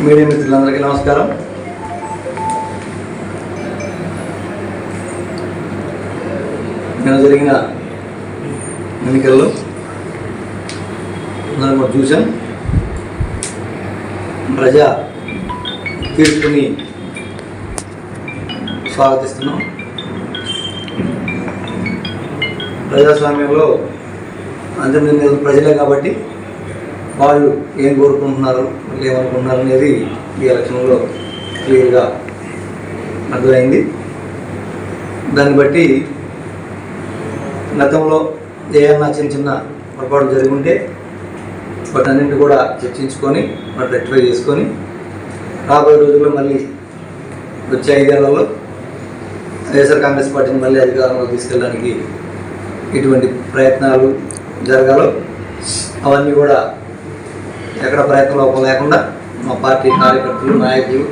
Media మిత్రులందరికీ నమస్కారం. నిన్న జరిగిన ఎన్నికల్లో మనం కూడా చూసాం ప్రజా తీర్పుని స్వాగతిస్తున్నాం. ప్రజాస్వామ్యంలో అంతిమ నిర్ణయం ప్రజలే కాబట్టి వాళ్ళు ఏం కోరుకుంటున్నారు వాళ్ళు ఏమనుకుంటున్నారు అనేది ఈ ఎలక్షన్లో క్లియర్గా అర్థమైంది. దాన్ని బట్టి గతంలో ఏమన్నా చిన్న చిన్న పొరపాటు జరిగి ఉంటే వాటన్నింటి కూడా చర్చించుకొని వాటి రెక్టిఫై చేసుకొని రాబోయే రోజుల్లో మళ్ళీ వచ్చే ఐదేళ్ళలో వైఎస్ఆర్ కాంగ్రెస్ పార్టీని మళ్ళీ అధికారంలో తీసుకెళ్ళడానికి ఎటువంటి ప్రయత్నాలు జరగాలో అవన్నీ కూడా ఎక్కడ ప్రయత్న లోపం లేకుండా మా పార్టీ కార్యకర్తలు నాయకులు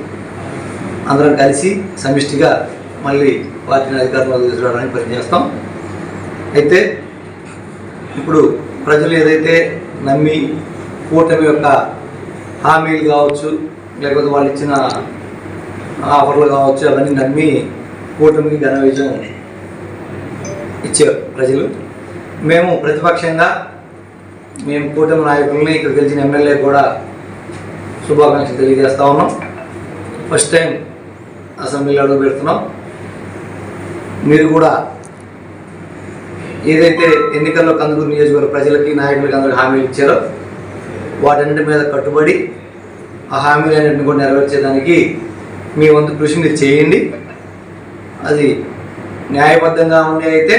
అందరం కలిసి సమిష్టిగా మళ్ళీ పార్టీని అధికారంలో తీసుకురావడానికి పనిచేస్తాం అయితే ఇప్పుడు ప్రజలు ఏదైతే నమ్మి కూటమి యొక్క హామీలు కావచ్చు లేకపోతే వాళ్ళు ఇచ్చిన ఆఫర్లు కావచ్చు అవన్నీ నమ్మి కూటమికి ఘన విజయం ఇచ్చారు ప్రజలు. మేము ప్రతిపక్షంగా మేము కూటమి నాయకుల్ని ఇక్కడ గెలిచిన ఎమ్మెల్యే కూడా శుభాకాంక్షలు తెలియజేస్తా ఉన్నాం. ఫస్ట్ టైం అసెంబ్లీలో అడుగు పెడుతున్నాం. మీరు కూడా ఏదైతే ఎన్నికల్లో కందుకూరు నియోజకవర్గ ప్రజలకి నాయకులకి అందరికి హామీలు ఇచ్చారో వాటన్నిటి మీద కట్టుబడి ఆ హామీలన్నింటిని కూడా నెరవేర్చేదానికి మీ వంతు కృషి మీరు చేయండి. అది న్యాయబద్ధంగా ఉండే అయితే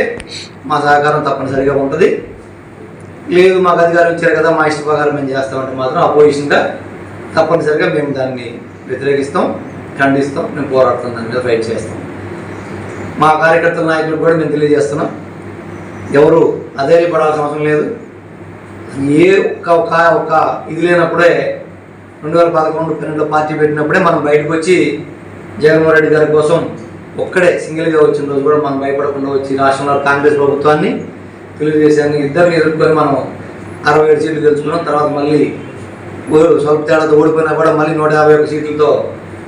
మా సహకారం తప్పనిసరిగా ఉంటుంది. లేదు మాకు అధికారం ఇచ్చారు కదా మా ఇష్ట ప్రకారం మేము చేస్తామంటే మాత్రం అపోజిషన్గా తప్పనిసరిగా మేము దాన్ని వ్యతిరేకిస్తాం ఖండిస్తాం మేము పోరాడతాం దాని మీద ఫైట్ చేస్తాం. మా కార్యకర్తల నాయకులు కూడా మేము తెలియజేస్తున్నాం. ఎవరు అధైర్యపడాల్సిన అవసరం లేదు. ఏ ఒక్క ఒక ఒక ఇది లేనప్పుడే రెండు వేల పదకొండు పన్నెండులో పార్టీ పెట్టినప్పుడే మనం బయటకు వచ్చి జగన్మోహన్ రెడ్డి గారి కోసం ఒక్కడే సింగిల్గా వచ్చిన రోజు కూడా మనం భయపడకుండా వచ్చి రాష్ట్రంలో కాంగ్రెస్ ప్రభుత్వాన్ని తెలుగుదేశాన్ని ఇద్దరిని ఎదుర్కొని మనం అరవై ఏడు సీట్లు గెలుచుకున్నాం. తర్వాత మళ్ళీ స్వల్ప తేడాతో ఓడిపోయినా కూడా మళ్ళీ నూట యాభై ఒక్క సీట్లతో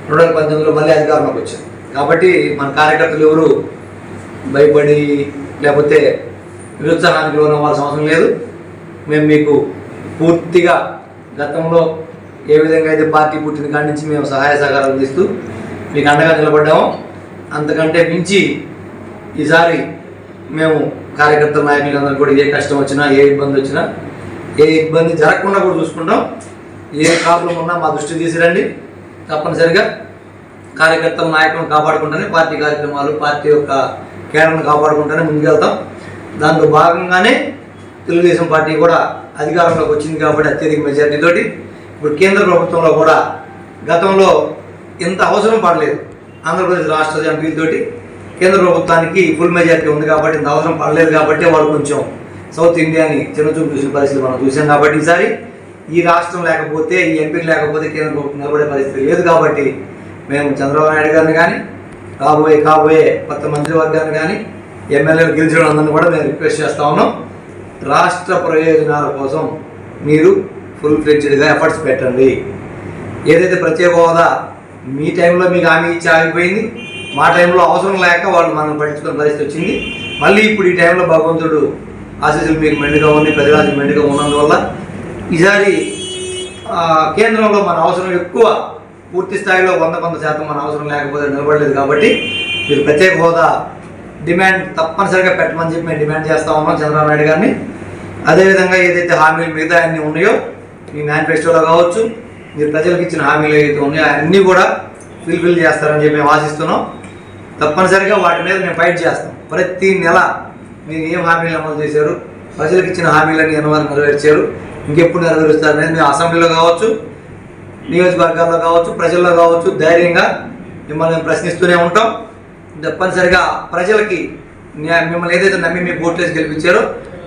రెండు వేల పంతొమ్మిదిలో మళ్ళీ అధికారంలోకి వచ్చాం. కాబట్టి మన కార్యకర్తలు ఎవరు భయపడి లేకపోతే నిరుత్సాహానికి లోనవ్వాల్సిన అవసరం లేదు. మేము మీకు పూర్తిగా గతంలో ఏ విధంగా అయితే పార్టీ పుట్టిన కాడి నుంచి మేము సహాయ సహకారాలు అందిస్తూ మీకు అండగా నిలబడ్డాము. అంతకంటే మించి ఈసారి మేము కార్యకర్త నాయకులందరూ కూడా ఏ కష్టం వచ్చినా ఏ ఇబ్బంది వచ్చినా ఏ ఇబ్బంది జరగకుండా కూడా చూసుకుంటాం. ఏ ప్రాబ్లం ఉన్నా మా దృష్టి తీసిరండి తప్పనిసరిగా కార్యకర్తల నాయకులను కాపాడుకుంటూనే పార్టీ కార్యక్రమాలు పార్టీ యొక్క కేడర్ను కాపాడుకుంటూనే ముందుకెళ్తాం దాంట్లో భాగంగానే తెలుగుదేశం పార్టీ కూడా అధికారంలోకి వచ్చింది కాబట్టి అత్యధిక మెజార్టీతోటి ఇప్పుడు కేంద్ర ప్రభుత్వంలో కూడా గతంలో ఇంత అవసరం పడలేదు. ఆంధ్రప్రదేశ్ రాష్ట్ర ఎంపీలతోటి కేంద్ర ప్రభుత్వానికి ఫుల్ మెజారిటీ ఉంది కాబట్టి ఇంత అవసరం పడలేదు కాబట్టి వాళ్ళు కొంచెం సౌత్ ఇండియాని చిన్నచూపు చూసిన పరిస్థితి మనం చూసాం కాబట్టి ఈసారి ఈ రాష్ట్రం లేకపోతే ఈ ఎంపీలు లేకపోతే కేంద్ర ప్రభుత్వం నిలబడే పరిస్థితి లేదు కాబట్టి మేము చంద్రబాబు నాయుడు గారిని కానీ కాబోయే కాబోయే కొత్త మంత్రివర్గాన్ని కానీ ఎమ్మెల్యేలు గెలిచిన అందరిని కూడా మేము రిక్వెస్ట్ చేస్తా ఉన్నాం. రాష్ట్ర ప్రయోజనాల కోసం మీరు ఫుల్ ఫ్లెడ్జ్డ్గా ఎఫర్ట్స్ పెట్టండి. ఏదైతే ప్రత్యేక హోదా మీ టైంలో మీకు హామీ ఇచ్చి ఆగిపోయింది. మా టైంలో అవసరం లేక వాళ్ళు మనం పట్టించుకునే పరిస్థితి వచ్చింది. మళ్ళీ ఇప్పుడు ఈ టైంలో భగవంతుడు ఆశీస్సులు మీకు మెండుగా ఉంది ప్రజరాజు మెండుగా ఉన్నందువల్ల ఈసారి కేంద్రంలో మన అవసరం ఎక్కువ పూర్తి స్థాయిలో వంద వంద శాతం మన అవసరం లేకపోతే నిలబడలేదు కాబట్టి మీరు ప్రత్యేక హోదా డిమాండ్ తప్పనిసరిగా పెట్టమని చెప్పి మేము డిమాండ్ చేస్తా ఉన్నాం చంద్రబాబు నాయుడు గారిని. అదేవిధంగా ఏదైతే హామీలు మిగతా అన్నీ ఉన్నాయో మీ మేనిఫెస్టోలో కావచ్చు మీరు ప్రజలకు ఇచ్చిన హామీలు ఏవైతే ఉన్నాయో అన్నీ కూడా ఫిల్ఫిల్ చేస్తారని చెప్పి మేము ఆశిస్తున్నాం. తప్పనిసరిగా వాటి మీద మేము ఫైట్ చేస్తాం. ప్రతి నెల మీరు ఏం హామీలు అమలు చేశారు? ప్రజలకు ఇచ్చిన హామీలన్నీ ఎన్నవారు నెరవేర్చారు. ఇంకెప్పుడు నెరవేరుస్తారు అనేది మేము అసెంబ్లీలో కావచ్చు నియోజకవర్గాల్లో కావచ్చు ప్రజల్లో కావచ్చు ధైర్యంగా మిమ్మల్ని మేము ప్రశ్నిస్తూనే ఉంటాం. తప్పనిసరిగా ప్రజలకి మిమ్మల్ని ఏదైతే నమ్మి మీ ఓట్లేసి గెలిపించారో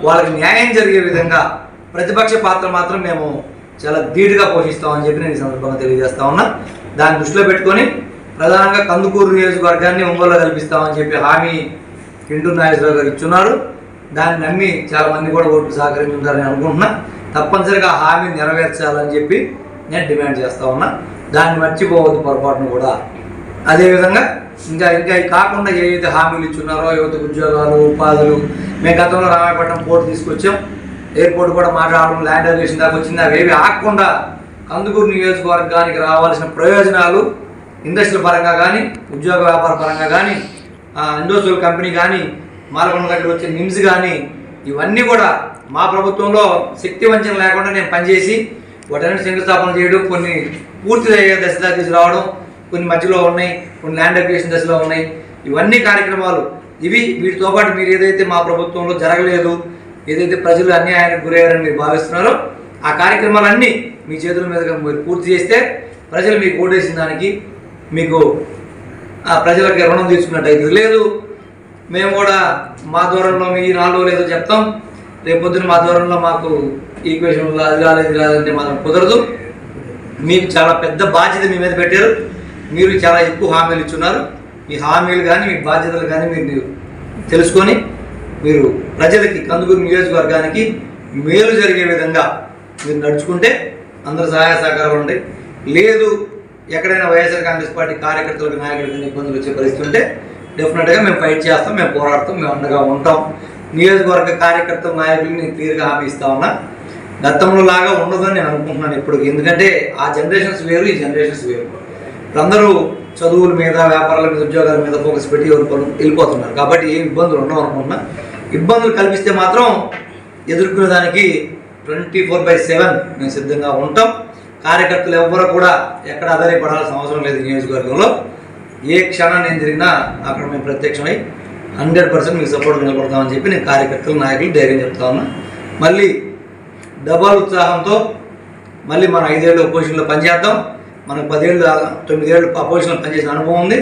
వాళ్ళకి న్యాయం జరిగే విధంగా ప్రతిపక్ష పాత్ర మాత్రం మేము చాలా ధీటుగా పోషిస్తామని చెప్పి నేను ఈ సందర్భంగా తెలియజేస్తా ఉన్నా. దాన్ని దృష్టిలో పెట్టుకొని ప్రధానంగా కందుకూరు నియోజకవర్గాన్ని ఒంగోలులో కల్పిస్తామని చెప్పి హామీ పింటూ నాగేశ్వరరావు గారు ఇచ్చున్నారు. దాన్ని నమ్మి చాలా మంది కూడా ఓట్లు సహకరించుంటారని అనుకుంటున్నా. తప్పనిసరిగా హామీ నెరవేర్చాలని చెప్పి నేను డిమాండ్ చేస్తా ఉన్నా. దాన్ని మర్చిపోవద్దు పొరపాటును కూడా. అదేవిధంగా ఇంకా ఇంకా కాకుండా ఏవైతే హామీలు ఇచ్చున్నారో యువత ఉద్యోగాలు ఉపాధులు మేము గతంలో రామాయపట్నం పోర్టు తీసుకొచ్చాం. ఎయిర్పోర్ట్ కూడా మాట్లాడడం ల్యాండ్ అవిగేషన్ దాకా వచ్చింది. అవేవి ఆగకుండా కందుకూరు నియోజకవర్గానికి రావాల్సిన ప్రయోజనాలు ఇండస్ట్రీ పరంగా కానీ ఉద్యోగ వ్యాపార పరంగా కానీ ఇండస్ట్రియల్ కంపెనీ కానీ మాలకొండ దగ్గర వచ్చే నిమ్స్ కానీ ఇవన్నీ కూడా మా ప్రభుత్వంలో శక్తి వంచన లేకుండా నేను పనిచేసి వాటన్నిటి శంకుస్థాపన చేయడం కొన్ని పూర్తి అయ్యే దశ తీసుకురావడం కొన్ని మధ్యలో ఉన్నాయి కొన్ని ల్యాండ్ అప్లికేషన్ దశలో ఉన్నాయి. ఇవన్నీ కార్యక్రమాలు. ఇవి వీటితో పాటు మీరు ఏదైతే మా ప్రభుత్వంలో జరగలేదు ఏదైతే ప్రజలు అన్యాయానికి గురయ్యారని మీరు భావిస్తున్నారో ఆ కార్యక్రమాలన్నీ మీ చేతుల మీదుగా మీరు పూర్తి చేస్తే ప్రజలు మీకు ఓటేసిన దానికి మీకు ఆ ప్రజలకి రుణం తీసుకున్నట్టయితే లేదు. మేము కూడా మా దూరంలో మీ నాలుగు లేదో చెప్తాం. రేపు మా దూరంలో మాకు ఈక్వేషన్ అది రాలేదు ఇది రాదంటే మనం కుదరదు. మీకు చాలా పెద్ద బాధ్యత మీ మీద పెట్టారు. మీరు చాలా ఎక్కువ హామీలు ఇచ్చున్నారు. మీ హామీలు కానీ మీ బాధ్యతలు కానీ మీరు తెలుసుకొని మీరు ప్రజలకి కందుకూరు నియోజకవర్గానికి మేలు జరిగే విధంగా మీరు నడుచుకుంటే అందరు సహాయ సహకారాలు ఉంటాయి లేదు ఎక్కడైనా వైఎస్ఆర్ కాంగ్రెస్ పార్టీ కార్యకర్తలకు నాయకులకు ఇబ్బందులు వచ్చే పరిస్థితి ఉంటే డెఫినెట్గా మేము ఫైట్ చేస్తాం మేము పోరాడతాం మేము అండగా ఉంటాం. నియోజకవర్గ కార్యకర్త నాయకులు నేను క్లియర్గా హామీ ఇస్తా ఉన్నా. గతంలో లాగా ఉండదని నేను అనుకుంటున్నాను ఇప్పుడు ఎందుకంటే ఆ జనరేషన్స్ వేరు ఈ జనరేషన్స్ వేరు. అందరూ చదువుల మీద వ్యాపారాల మీద ఉద్యోగాల మీద ఫోకస్ పెట్టి ఎవరు వెళ్ళిపోతున్నారు. కాబట్టి ఏం ఇబ్బందులు ఉండవు అనుకుంటున్నా. ఇబ్బందులు కల్పిస్తే మాత్రం ఎదుర్కొనే దానికి ట్వంటీ ఫోర్ బై సెవెన్ మేము సిద్ధంగా ఉంటాం. కార్యకర్తలు ఎవ్వరూ కూడా ఎక్కడ ఆధారపడాల్సిన అవసరం లేదు నియోజకవర్గంలో. ఏ క్షణాన్ని ఏం జరిగినా అక్కడ మేము ప్రత్యక్షమై హండ్రెడ్ పర్సెంట్ మీకు సపోర్ట్ నిలబడతామని చెప్పి నేను కార్యకర్తలు నాయకులు ధైర్యం చెప్తా ఉన్నా. మళ్ళీ డబల్ ఉత్సాహంతో మళ్ళీ మన ఐదేళ్ళు పొజిషన్లో పనిచేద్దాం. మనకు పదేళ్ళు తొమ్మిదేళ్ళు అపోజిషన్లో పనిచేసిన అనుభవం ఉంది.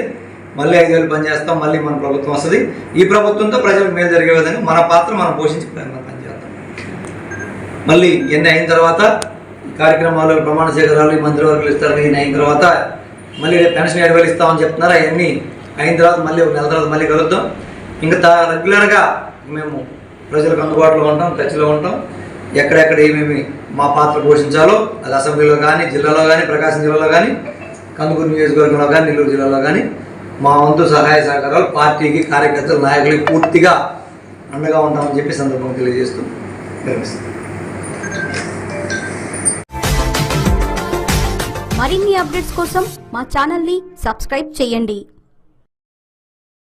మళ్ళీ ఐదేళ్ళు పనిచేస్తాం మళ్ళీ మన ప్రభుత్వం వస్తుంది. ఈ ప్రభుత్వంతో ప్రజలకు మేలు జరిగే విధంగా మన పాత్ర మనం పోషించి ప్రయత్నం పనిచేద్దాం మళ్ళీ ఎన్ని అయిన తర్వాత కార్యక్రమాలు ప్రమాణ స్వీకారాలు ఈ మంత్రివర్గులు ఇస్తారు ఇన్ని అయిన తర్వాత మళ్ళీ పెన్షన్ ఏడు వేలు ఇస్తామని చెప్తున్నారు. అవన్నీ అయిన తర్వాత మళ్ళీ ఒక నెల తర్వాత మళ్ళీ కలుద్దాం. ఇంకా రెగ్యులర్గా మేము ప్రజలకు అందుబాటులో ఉంటాం టచ్లో ఉంటాం. ఎక్కడెక్కడ ఏమేమి మా పాత్ర పోషించాలో అది అసెంబ్లీలో కానీ జిల్లాలో కానీ ప్రకాశం జిల్లాలో కానీ కందుకూరు నియోజకవర్గంలో కానీ నెల్లూరు జిల్లాలో కానీ మా వంతు సహాయ సహకారాలు పార్టీకి కార్యకర్తలు నాయకులకి పూర్తిగా అండగా ఉంటామని చెప్పి సందర్భం తెలియజేస్తూ మరిన్ని అప్డేట్స్ కోసం మా ఛానల్ని సబ్స్క్రైబ్ చేయండి.